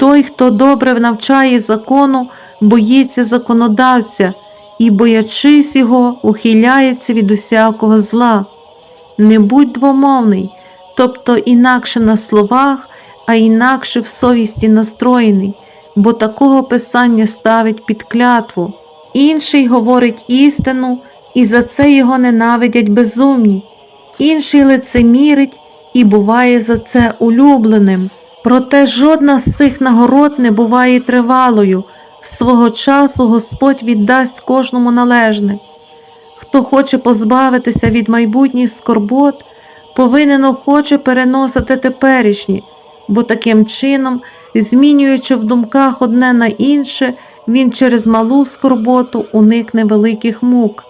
Той, хто добре навчає закону, боїться законодавця і, боячись його, ухиляється від усякого зла. Не будь двомовний, тобто інакше на словах, а інакше в совісті настроєний, бо такого писання ставить під клятву. Інший говорить істину, і за це його ненавидять безумні, інший лицемірить і буває за це улюбленим. Проте жодна з цих нагород не буває тривалою. Свого часу Господь віддасть кожному належне. Хто хоче позбавитися від майбутніх скорбот, повинен охоче переносити теперішні, бо таким чином, змінюючи в думках одне на інше, він через малу скорботу уникне великих мук.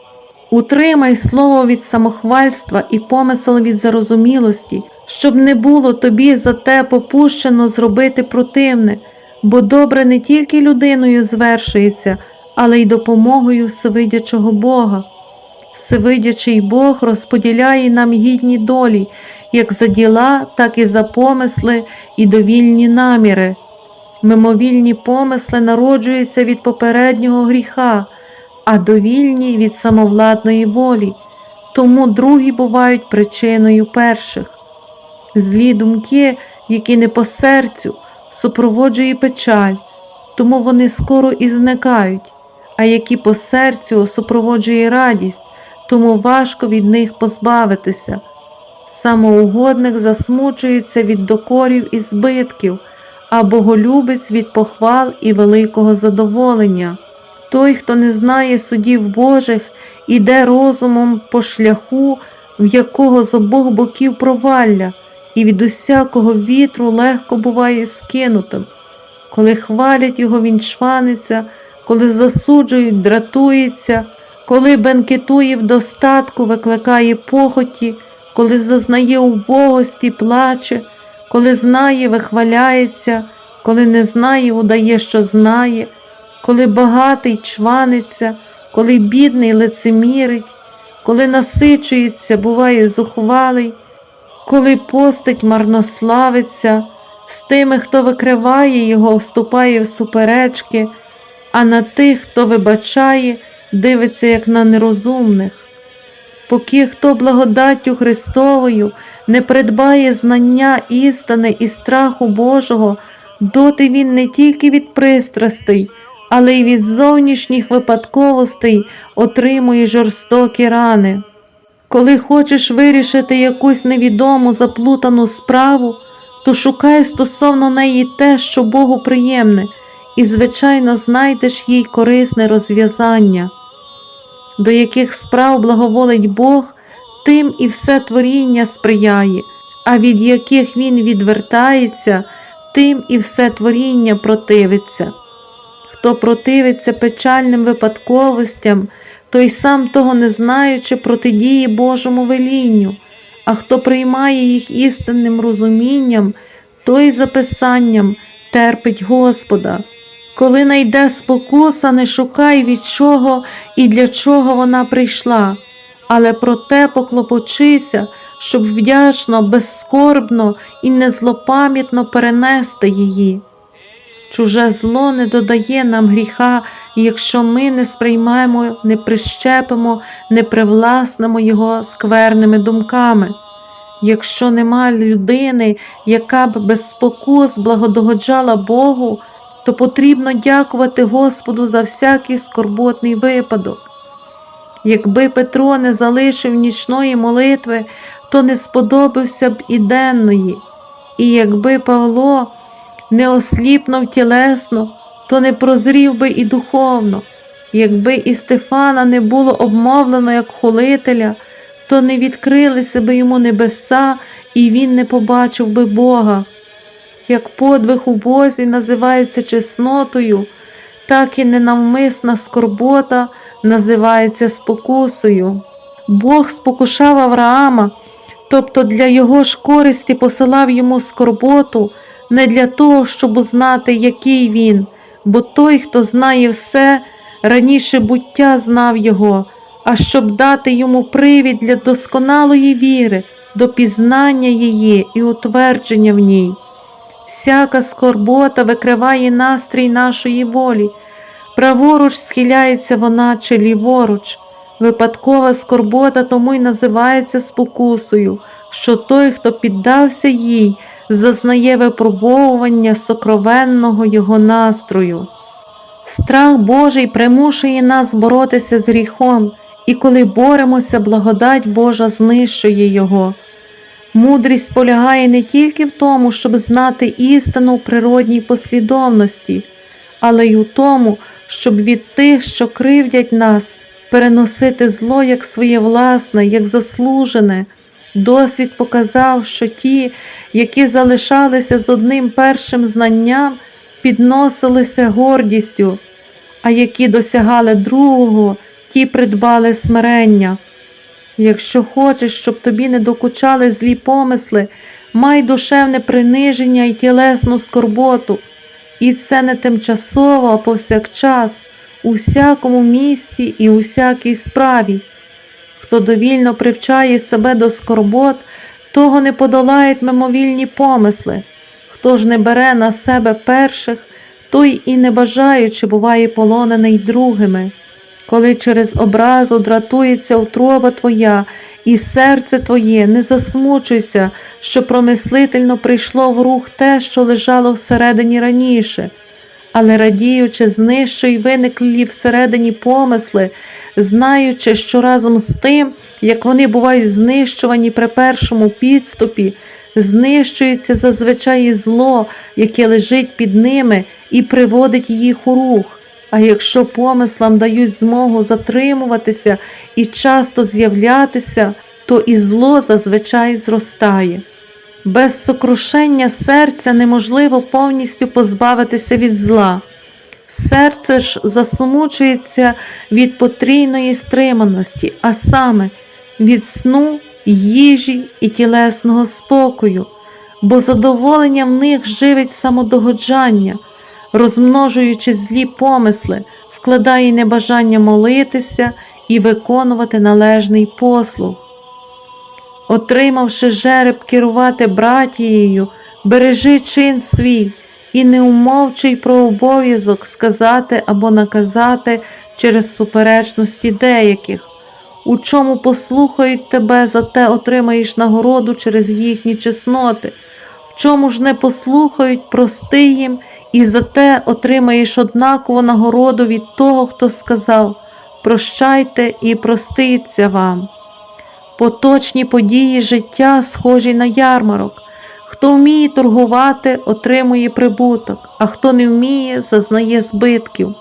Утримай слово від самохвальства і помисел від зарозумілості, щоб не було тобі за те попущено зробити противне, бо добре не тільки людиною звершується, але й допомогою всевидячого Бога. Всевидячий Бог розподіляє нам гідні долі, як за діла, так і за помисли і довільні наміри. Мимовільні помисли народжуються від попереднього гріха, а довільні від самовладної волі, тому другі бувають причиною перших. Злі думки, які не по серцю, супроводжує печаль, тому вони скоро і зникають, а які по серцю супроводжує радість, тому важко від них позбавитися. Самоугодник засмучується від докорів і збитків, а боголюбець від похвал і великого задоволення. Той, хто не знає судів Божих, іде розумом по шляху, в якого з обох боків провалля, і від усякого вітру легко буває скинутим. Коли хвалять його, він чваниться, коли засуджують, дратується, коли бенкетує в достатку, викликає похоті, коли зазнає убогості, плаче, коли знає, вихваляється, коли не знає, удає, що знає, коли багатий чваниться, коли бідний лицемірить, коли насичується, буває зухвалий, коли постить марнославиться, з тими, хто викриває його, вступає в суперечки, а на тих, хто вибачає, дивиться, як на нерозумних. Поки хто благодаттю Христовою не придбає знання істини і страху Божого, доти він не тільки від пристрастей, але й від зовнішніх випадковостей отримує жорстокі рани. Коли хочеш вирішити якусь невідому заплутану справу, то шукай стосовно неї те, що Богу приємне, і, звичайно, знайдеш їй корисне розв'язання. До яких справ благоволить Бог, тим і все творіння сприяє, а від яких він відвертається, тим і все творіння противиться. Хто противиться печальним випадковостям, той сам того не знаючи протидіє Божому велінню, а хто приймає їх істинним розумінням, той за писанням терпить Господа. Коли найде спокуса, не шукай від чого і для чого вона прийшла, але проте поклопочися, щоб вдячно, безскорбно і незлопам'ятно перенести її. Чуже зло не додає нам гріха, якщо ми не сприймаємо, не прищепимо, не привласнимо його скверними думками. Якщо нема людини, яка б без спокус благодогоджала Богу, то потрібно дякувати Господу за всякий скорботний випадок. Якби Петро не залишив нічної молитви, то не сподобався б і денної, і якби Павло не осліпнув тілесно, то не прозрів би і духовно. Якби і Стефана не було обмовлено як хулителя, то не відкрилися би йому небеса, і він не побачив би Бога. Як подвиг у Бозі називається чеснотою, так і ненавмисна скорбота називається спокусою. Бог спокушав Авраама, тобто для його ж користі посилав йому скорботу не для того, щоб узнати, який він, бо той, хто знає все, раніше буття знав його, а щоб дати йому привід для досконалої віри, до пізнання її і утвердження в ній. всяка скорбота викриває настрій нашої волі. Праворуч схиляється вона чи ліворуч. Випадкова скорбота тому й називається спокусою, що той, хто піддався їй, зазнає випробовування сокровенного його настрою. Страх Божий примушує нас боротися з гріхом, і коли боремося, благодать Божа знищує його. Мудрість полягає не тільки в тому, щоб знати істину в природній послідовності, але й у тому, щоб від тих, що кривдять нас, переносити зло як своє власне, як заслужене. Досвід показав, що ті, які залишалися з одним першим знанням, підносилися гордістю, а які досягали другого, ті придбали смирення. Якщо хочеш, щоб тобі не докучали злі помисли, май душевне приниження і тілесну скорботу, і це не тимчасово, а повсякчас, у всякому місці і у всякій справі. Хто довільно привчає себе до скорбот, того не подолають мимовільні помисли. Хто ж не бере на себе перших, той і не бажаючи буває полонений другими. Коли через образу дратується утроба твоя і серце твоє, не засмучуйся, що промислительно прийшло в рух те, що лежало всередині раніше, але радіючи, знищуй виниклі всередині помисли, знаючи, що разом з тим, як вони бувають знищувані при першому підступі, знищується зазвичай і зло, яке лежить під ними, і приводить їх у рух. А якщо помислам дають змогу затримуватися і часто з'являтися, то і зло зазвичай зростає. Без сокрушення серця неможливо повністю позбавитися від зла. Серце ж засмучується від потрійної стриманості, а саме від сну, їжі і тілесного спокою, бо задоволення в них живить самодогоджання розмножуючи злі помисли, вкладає небажання молитися і виконувати належний послуг. Отримавши жереб керувати братією, бережи чин свій і не умовчуй про обов'язок сказати або наказати через суперечності деяких, у чому послухають тебе, зате отримаєш нагороду через їхні чесноти, в чому ж не послухають, прости їм і зате отримаєш однакову нагороду від того, хто сказав Прощайте і проститься вам. Поточні події життя схожі на ярмарок. Хто вміє торгувати, отримує прибуток, а хто не вміє, зазнає збитків.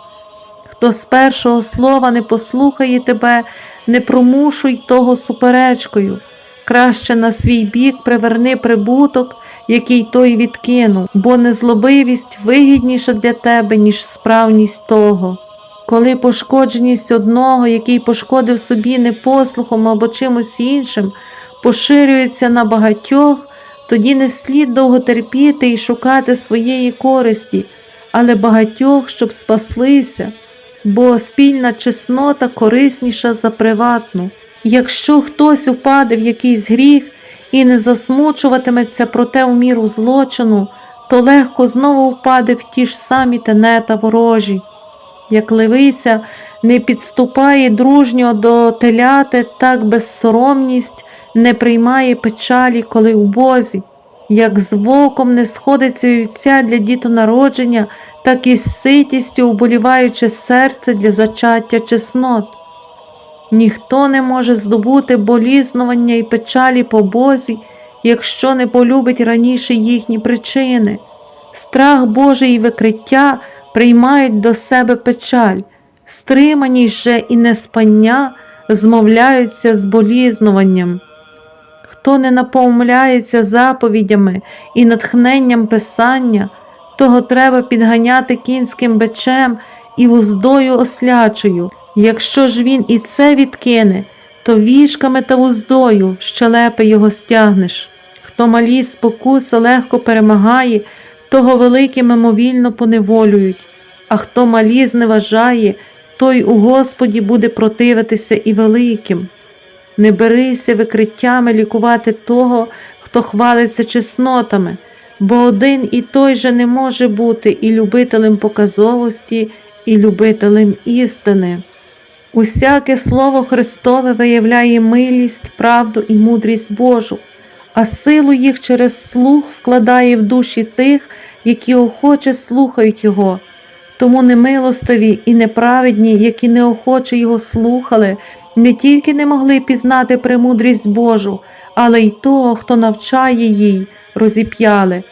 Хто з першого слова не послухає тебе, не промушуй того суперечкою. Краще на свій бік приверни прибуток, який той відкинув, бо незлобивість вигідніша для тебе, ніж справність того. Коли пошкодженість одного, який пошкодив собі непослухом або чимось іншим, поширюється на багатьох, тоді не слід довго терпіти і шукати своєї користі, але багатьох, щоб спаслися, бо спільна чеснота корисніша за приватну. Якщо хтось упаде в якийсь гріх і не засмучуватиметься проте в міру злочину, то легко знову впаде в ті ж самі тенета ворожі. Як левиця не підступає дружньо до теляти, так безсоромність не приймає печалі, коли у Бозі. Як з воком не сходиться вівця для дітонародження, так і з ситістю уболіваючи серце для зачаття чеснот. Ніхто не може здобути болізнування і печалі по Бозі, якщо не полюбить раніше їхні причини. Страх Божий і викриття приймають до себе печаль, стриманість же і неспання змовляються з болізнуванням. Хто не напомляється заповідями і натхненням Писання, того треба підганяти кінським бичем і уздою ослячою. Якщо ж він і це відкине, то вішками та уздою щелепи його стягнеш. Хто малі спокуси легко перемагає, того великі мимовільно поневолюють, а хто малі зневажає, той у Господі буде противитися і великим. Не берися викриттями лікувати того, хто хвалиться чеснотами, бо один і той же не може бути і любителем показовості, і любителем істини. Усяке слово Христове виявляє милість, правду і мудрість Божу, а силу їх через слух вкладає в душі тих, які охоче слухають Його. Тому немилостиві і неправедні, які неохоче його слухали, не тільки не могли пізнати премудрість Божу, але й того, хто навчає їй, розіп'яли.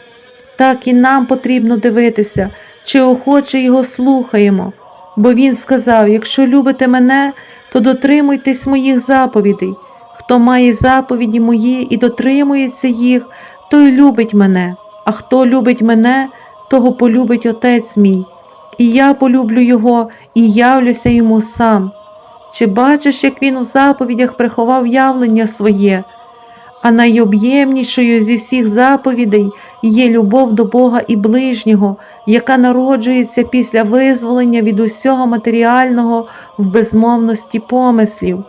Так і нам потрібно дивитися, чи охоче його слухаємо. Бо він сказав: якщо любите мене, то дотримуйтесь моїх заповідей. Хто має заповіді мої і дотримується їх, той любить мене, а хто любить мене, того полюбить Отець мій. І я полюблю його і явлюся йому сам. Чи бачиш, як він у заповідях приховав явлення своє? А найоб'ємнішою зі всіх заповідей є любов до Бога і ближнього, яка народжується після визволення від усього матеріального в безмовності помислів.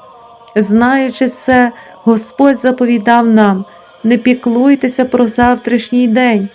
Знаючи це, Господь заповідав нам не піклуйтеся про завтрашній день,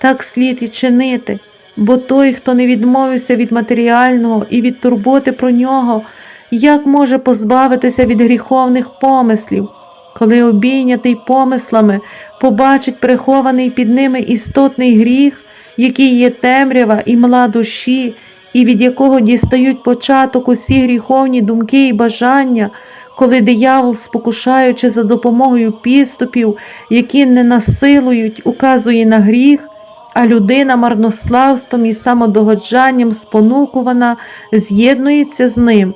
так слід і чинити, бо той, хто не відмовився від матеріального і від турботи про нього, як може позбавитися від гріховних помислів, коли обійнятий помислами побачить прихований під ними істотний гріх, який є темрява і мла душі, і від якого дістають початок усі гріховні думки і бажання, коли диявол, спокушаючи за допомогою підступів, які не насилують, указує на гріх, а людина марнославством і самодогоджанням спонукувана з'єднується з ним.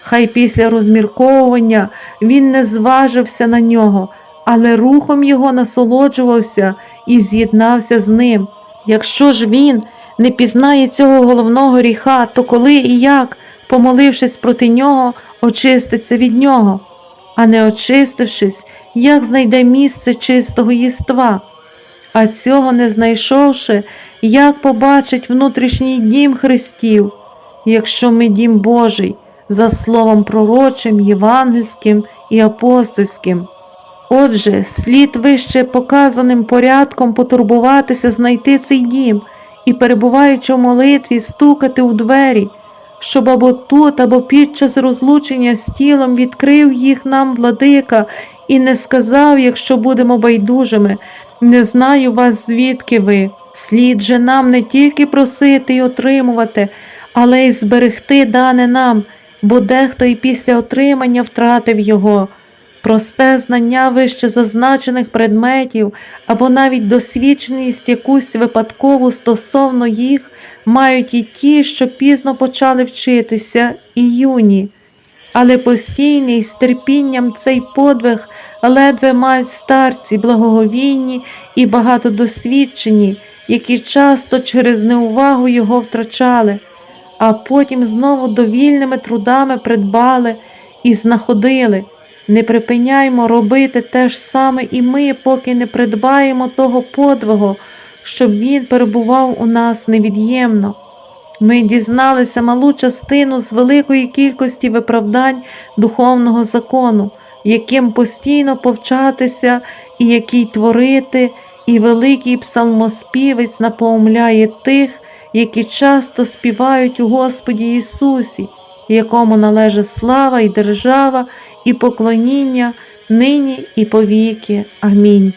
Хай після розмірковування він не зважився на нього, але рухом його насолоджувався і з'єднався з ним. Якщо ж він не пізнає цього головного гріха, то коли і як, помолившись проти нього, очиститься від нього, а не очистившись, як знайде місце чистого єства. А цього не знайшовши, як побачить внутрішній дім Христів, якщо ми дім Божий, за словом пророчим, євангельським і апостольським. Отже, слід вище показаним порядком потурбуватися знайти цей дім і, перебуваючи в молитві, стукати у двері, щоб або тут, або під час розлучення з тілом відкрив їх нам владика і не сказав, якщо будемо байдужими, не знаю вас, звідки ви. Слід же нам не тільки просити й отримувати, але й зберегти дане нам, бо дехто і після отримання втратив його. Просте знання вище зазначених предметів або навіть досвідченість якусь випадкову стосовно їх мають і ті, що пізно почали вчитися, і юні. Але постійний з терпінням цей подвиг ледве мають старці, благоговійні і багатодосвідчені, які часто через неувагу його втрачали, а потім знову довільними трудами придбали і знаходили. Не припиняймо робити те ж саме і ми, поки не придбаємо того подвигу, щоб він перебував у нас невід'ємно. Ми дізналися малу частину з великої кількості виправдань духовного закону, яким постійно повчатися і який творити, і великий псалмоспівець напоумляє тих, які часто співають у Господі Ісусі, якому належить слава і держава, і поклоніння нині і повіки. Амінь.